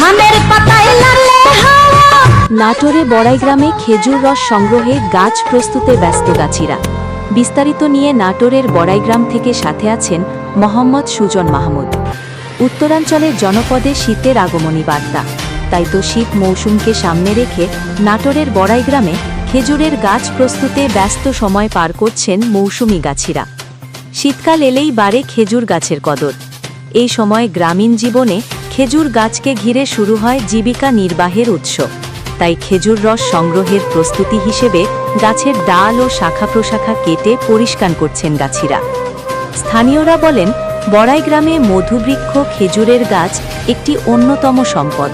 ধানের পাতায় লালে হাওয়া। নাটোরে বড়াই গ্রামে খেজুর রস সংগ্রহে গাছ প্রস্তুতে ব্যস্ত গাছিরা। বিস্তারিত নিয়ে নাটোরের বড়াই গ্রাম থেকে সাথে আছেন মোহাম্মদ সুজন মাহমুদ। উত্তরাঞ্চলের জনপদে শীতের আগমনী বার্তা। তাই তো শীত মৌসুমকে সামনে রেখে নাটোরের বড়াই গ্রামে খেজুরের গাছ প্রস্তুতে ব্যস্ত সময় পার করছেন মৌসুমি গাছিরা। শীতকাল এলেই বাড়ে খেজুর গাছের কদর। এই সময় গ্রামীণ জীবনে খেজুর গাছকে ঘিরে শুরু হয় জীবিকা নির্বাহের উৎস। তাই খেজুর রস সংগ্রহের প্রস্তুতি হিসেবে গাছের ডাল ও শাখা প্রশাখা কেটে পরিষ্কার করছেন গাছিরা। স্থানীয়রা বলেন, বড়াই গ্রামে মধুবৃক্ষ খেজুরের গাছ একটি অন্যতম সম্পদ।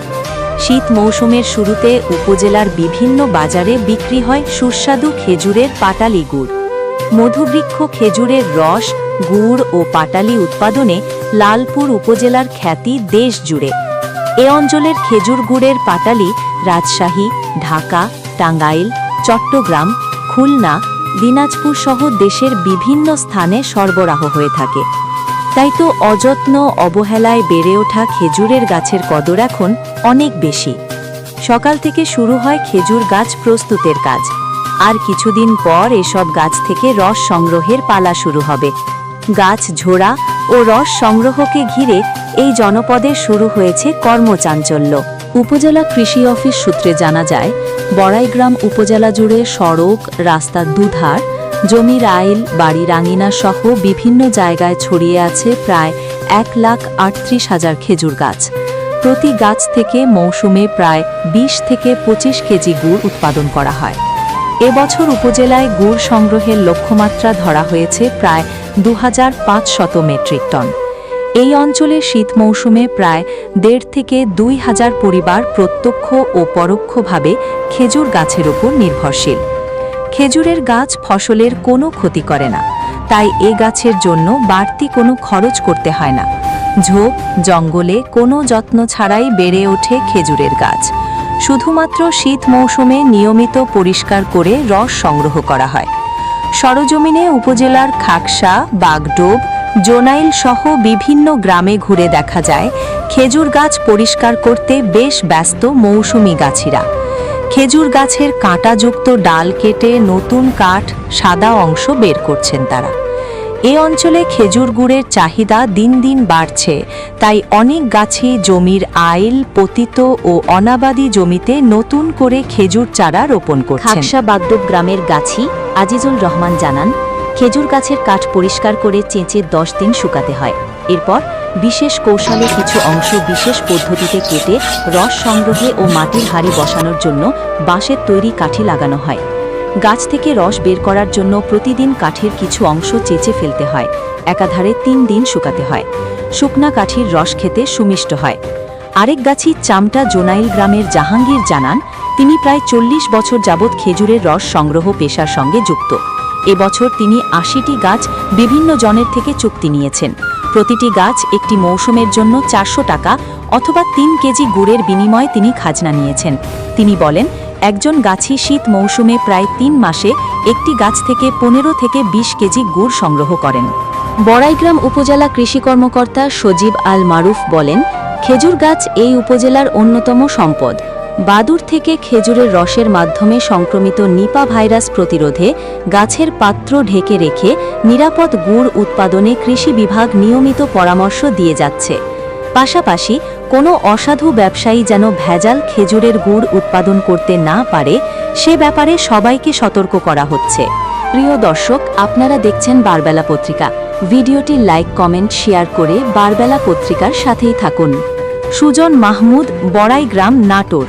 শীত মৌসুমের শুরুতে উপজেলার বিভিন্ন বাজারে বিক্রি হয় সুস্বাদু খেজুরের পাটালি গুড়। মধুবৃক্ষ, খেজুরের রস, গুড় ও পাটালি উৎপাদনে লালপুর উপজেলার খ্যাতি দেশ জুড়ে এ অঞ্চলের খেজুর গুড়ের পাটালি রাজশাহী, ঢাকা, টাঙ্গাইল, চট্টগ্রাম, খুলনা, দিনাজপুর সহ দেশের বিভিন্ন স্থানে সরবরাহ হয়ে থাকে। তাই তো অযত্ন অবহেলায় বেড়ে ওঠা খেজুরের গাছের কদর এখন অনেক বেশি। সকাল থেকে শুরু হয় খেজুর গাছ প্রস্তুতের কাজ। আর কিছুদিন পর এসব গাছ থেকে রস সংগ্রহের পালা শুরু হবে। গাছ ঝোড়া ও রস সংগ্রহকে ঘিরে এই জনপদে শুরু হয়েছে কর্মচাঞ্চল্য। উপজেলা কৃষি অফিস সূত্রে জানা যায়, বড়াইগ্রাম উপজেলা জুড়ে সড়ক রাস্তার দুধার জমির আইল বাড়ি রাঙিনা সহ বিভিন্ন জায়গায় ছড়িয়ে আছে প্রায় এক লাখ আটত্রিশ হাজার খেজুর গাছ। প্রতি গাছ থেকে মৌসুমে প্রায় ২০ থেকে ২৫ কেজি গুড় উৎপাদন করা হয়। এবছর উপজেলায় গুড় সংগ্রহের লক্ষ্যমাত্রা ধরা হয়েছে প্রায় দু হাজার পাঁচ শত মেট্রিক টন। এই অঞ্চলে শীত মৌসুমে প্রায় দেড় থেকে দুই হাজার পরিবার প্রত্যক্ষ ও পরোক্ষভাবে খেজুর গাছের ওপর নির্ভরশীল। খেজুরের গাছ ফসলের কোনো ক্ষতি করে না, তাই এ গাছের জন্য বাড়তি কোনো খরচ করতে হয় না। ঝোপ, জঙ্গলে কোনো যত্ন ছাড়াই বেড়ে ওঠে খেজুরের গাছ। শুধুমাত্র শীত মৌসুমে নিয়মিত পরিষ্কার করে রস সংগ্রহ করা হয়। সরজমিনে উপজেলার খাকসা, বাগডোব, জোনাইল সহ বিভিন্ন গ্রামে ঘুরে দেখা যায়, খেজুর গাছ পরিষ্কার করতে বেশ ব্যস্ত মৌসুমি গাছিরা। খেজুর গাছের কাঁটাযুক্ত ডাল কেটে নতুন কাঠ, সাদা অংশ বের করছেন তারা। এ অঞ্চলে খেজুর গুড়ের চাহিদা দিন দিন বাড়ছে। তাই অনেক গাছই জমির আইল, পতিত ও অনাবাদি জমিতে নতুন করে খেজুর চারা রোপণ করছেন। খাকসা গ্রামের গাছি আজিজুল রহমান জানান, খেজুর গাছের কাঠ পরিষ্কার করে চেঁচে দশ দিন শুকাতে হয়। এরপর বিশেষ কৌশলে কিছু অংশ বিশেষ পদ্ধতিতে কেটে রস সংগ্রহে ও মাটির হাড়ি বসানোর জন্য বাঁশের তৈরি কাঠি লাগানো হয়। গাছ থেকে রস বের করার জন্য প্রতিদিন কাঠের কিছু অংশ চেঁচে ফেলতে হয়। একাধারে তিন দিন শুকাতে হয়। শুকনা কাঠির রস খেতে সুমিষ্ট হয়। আরেক গাছি চামটা জোনাইল গ্রামের জাহাঙ্গীর জানান, তিনি প্রায় চল্লিশ বছর যাবৎ খেজুরের রস সংগ্রহ পেশার সঙ্গে যুক্ত। এবছর তিনি আশিটি গাছ বিভিন্ন জনের থেকে চুক্তি নিয়েছেন। প্রতিটি গাছ একটি মৌসুমের জন্য চারশো টাকা অথবা তিন কেজি গুড়ের বিনিময়ে তিনি খাজনা নিয়েছেন। তিনি বলেন একজন গাছি শীত মৌসুমে প্রায় তিন মাসে একটি গাছ থেকে পনেরো থেকে ২০ কেজি গুড় সংগ্রহ করেন। বড়াইগ্রাম উপজেলা কৃষি কর্মকর্তা সজীব আল মারুফ বলেন, খেজুর গাছ এই উপজেলার অন্যতম সম্পদ। বাদুর থেকে খেজুরের রসের মাধ্যমে সংক্রমিত নিপা ভাইরাস প্রতিরোধে গাছের পাত্র ঢেকে রেখে নিরাপদ গুড় উৎপাদনে কৃষি বিভাগ নিয়মিত পরামর্শ দিয়ে যাচ্ছে। পাশাপাশি কোনো অসাধু ব্যবসায়ী যেন ভেজাল খেজুরের গুড় উৎপাদন করতে না পারে, সে ব্যাপারে সবাইকে সতর্ক করা হচ্ছে। প্রিয় দর্শক, আপনারা দেখছেন বারবেলা পত্রিকা। ভিডিওটি লাইক, কমেন্ট, শেয়ার করে বারবেলা পত্রিকার সাথেই থাকুন। সুজন মাহমুদ বড়াই গ্রাম নাটোর।